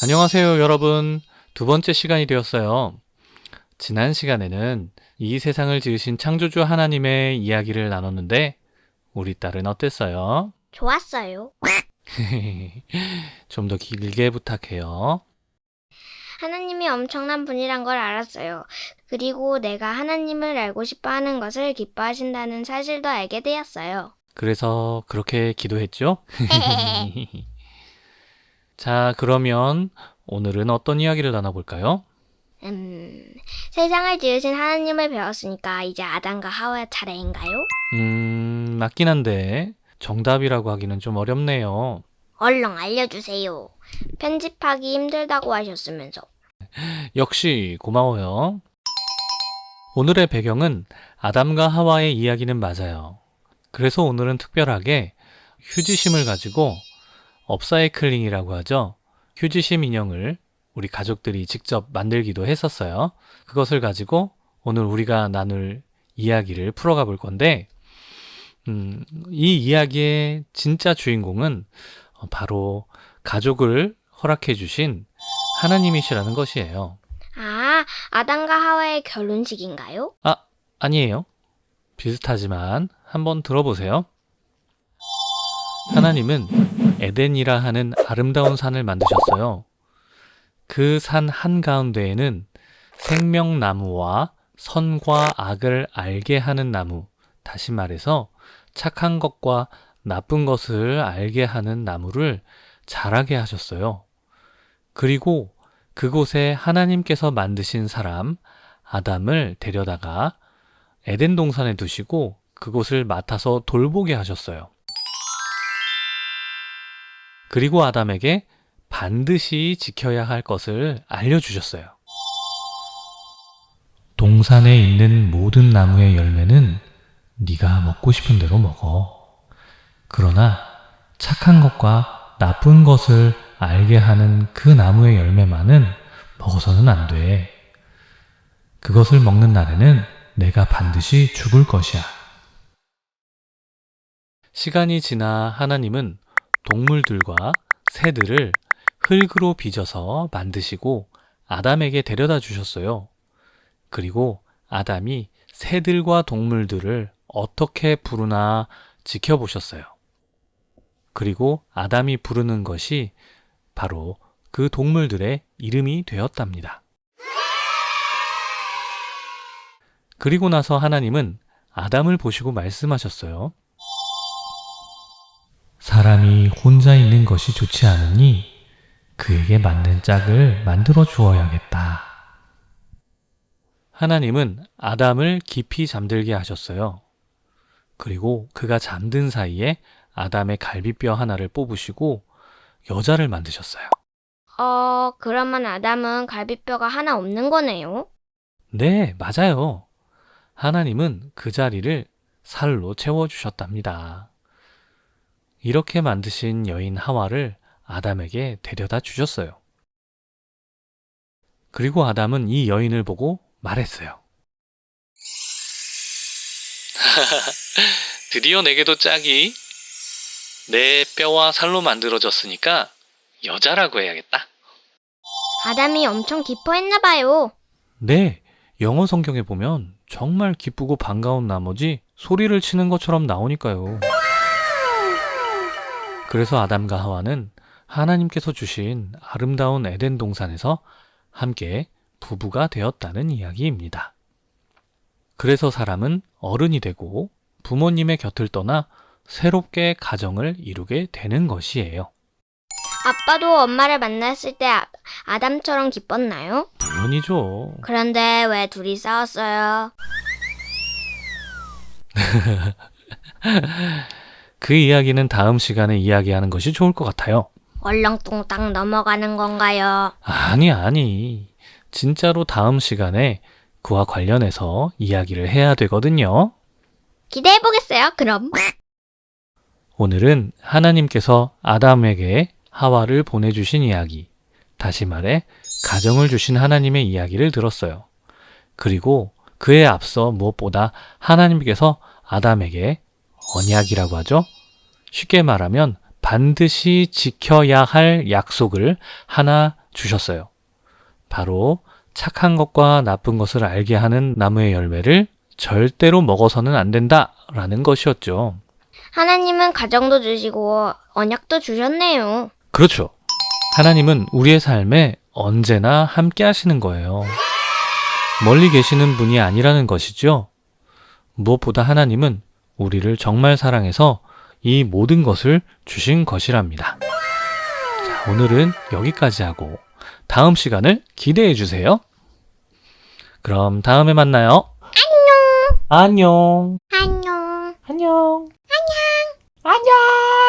안녕하세요, 여러분. 두 번째 시간이 되었어요. 지난 시간에는 이 세상을 지으신 창조주 하나님의 이야기를 나눴는데, 우리 딸은 어땠어요? 좋았어요. 좀 더 길게 부탁해요. 하나님이 엄청난 분이란 걸 알았어요. 그리고 내가 하나님을 알고 싶어 하는 것을 기뻐하신다는 사실도 알게 되었어요. 그래서 그렇게 기도했죠? 자, 그러면 오늘은 어떤 이야기를 나눠볼까요? 음, 세상을 지으신 하나님을 배웠으니까 이제 아담과 하와의 차례인가요? 음, 맞긴 한데, 정답이라고 하기는 좀 어렵네요. 얼렁 알려주세요. 편집하기 힘들다고 하셨으면서. 역시 고마워요. 오늘의 배경은 아담과 하와의 이야기는 맞아요. 그래서 오늘은 특별하게 휴지심을 가지고 업사이클링이라고 하죠. 휴지심 인형을 우리 가족들이 직접 만들기도 했었어요. 그것을 가지고 오늘 우리가 나눌 이야기를 풀어가 볼 건데, 음, 이 이야기의 진짜 주인공은 어, 바로 가족을 허락해 주신 하나님이시라는 것이에요. 아, 아담과 하와의 결혼식인가요? 아, 아니에요. 비슷하지만 한번 들어보세요. 하나님은 에덴이라 하는 아름다운 산을 만드셨어요. 그 산 한가운데에는 생명나무와 선과 악을 알게 하는 나무, 다시 말해서 착한 것과 나쁜 것을 알게 하는 나무를 자라게 하셨어요. 그리고 그곳에 하나님께서 만드신 사람, 아담을 데려다가 에덴 동산에 두시고 그곳을 맡아서 돌보게 하셨어요. 그리고 아담에게 반드시 지켜야 할 것을 알려주셨어요. 동산에 있는 모든 나무의 열매는 네가 먹고 싶은 대로 먹어. 그러나 착한 것과 나쁜 것을 알게 하는 그 나무의 열매만은 먹어서는 안 돼. 그것을 먹는 날에는 내가 반드시 죽을 것이야. 시간이 지나 하나님은 동물들과 새들을 흙으로 빚어서 만드시고 아담에게 데려다 주셨어요. 그리고 아담이 새들과 동물들을 어떻게 부르나 지켜보셨어요. 그리고 아담이 부르는 것이 바로 그 동물들의 이름이 되었답니다. 그리고 나서 하나님은 아담을 보시고 말씀하셨어요. 사람이 혼자 있는 것이 좋지 않으니 그에게 맞는 짝을 만들어 주어야겠다. 하나님은 아담을 깊이 잠들게 하셨어요. 그리고 그가 잠든 사이에 아담의 갈비뼈 하나를 뽑으시고 여자를 만드셨어요. 어, 그러면 아담은 갈비뼈가 하나 없는 거네요? 네, 맞아요. 하나님은 그 자리를 살로 채워주셨답니다. 이렇게 만드신 여인 하와를 아담에게 데려다 주셨어요. 그리고 아담은 이 여인을 보고 말했어요. 드디어 내게도 짝이 내 뼈와 살로 만들어졌으니까 여자라고 해야겠다. 아담이 엄청 기뻐했나 봐요. 네, 영어 성경에 보면 정말 기쁘고 반가운 나머지 소리를 치는 것처럼 나오니까요. 그래서 아담과 하와는 하나님께서 주신 아름다운 에덴 동산에서 함께 부부가 되었다는 이야기입니다. 그래서 사람은 어른이 되고 부모님의 곁을 떠나 새롭게 가정을 이루게 되는 것이에요. 아빠도 엄마를 만났을 때 아, 아담처럼 기뻤나요? 물론이죠. 그런데 왜 둘이 싸웠어요? 그 이야기는 다음 시간에 이야기하는 것이 좋을 것 같아요. 얼렁뚱땅 넘어가는 건가요? 아니, 아니. 진짜로 다음 시간에 그와 관련해서 이야기를 해야 되거든요. 기대해 보겠어요. 그럼. 오늘은 하나님께서 아담에게 하와를 보내주신 이야기, 다시 말해, 가정을 주신 하나님의 이야기를 들었어요. 그리고 그에 앞서 무엇보다 하나님께서 아담에게 언약이라고 하죠. 쉽게 말하면 반드시 지켜야 할 약속을 하나 주셨어요. 바로 착한 것과 나쁜 것을 알게 하는 나무의 열매를 절대로 먹어서는 안 된다라는 것이었죠. 하나님은 가정도 주시고 언약도 주셨네요. 그렇죠. 하나님은 우리의 삶에 언제나 함께 하시는 거예요. 멀리 계시는 분이 아니라는 것이죠. 무엇보다 하나님은 우리를 정말 사랑해서 이 모든 것을 주신 것이랍니다. 자, 오늘은 여기까지 하고 다음 시간을 기대해 주세요. 그럼 다음에 만나요. 안녕. 안녕. 안녕. 안녕. 안녕. 안녕.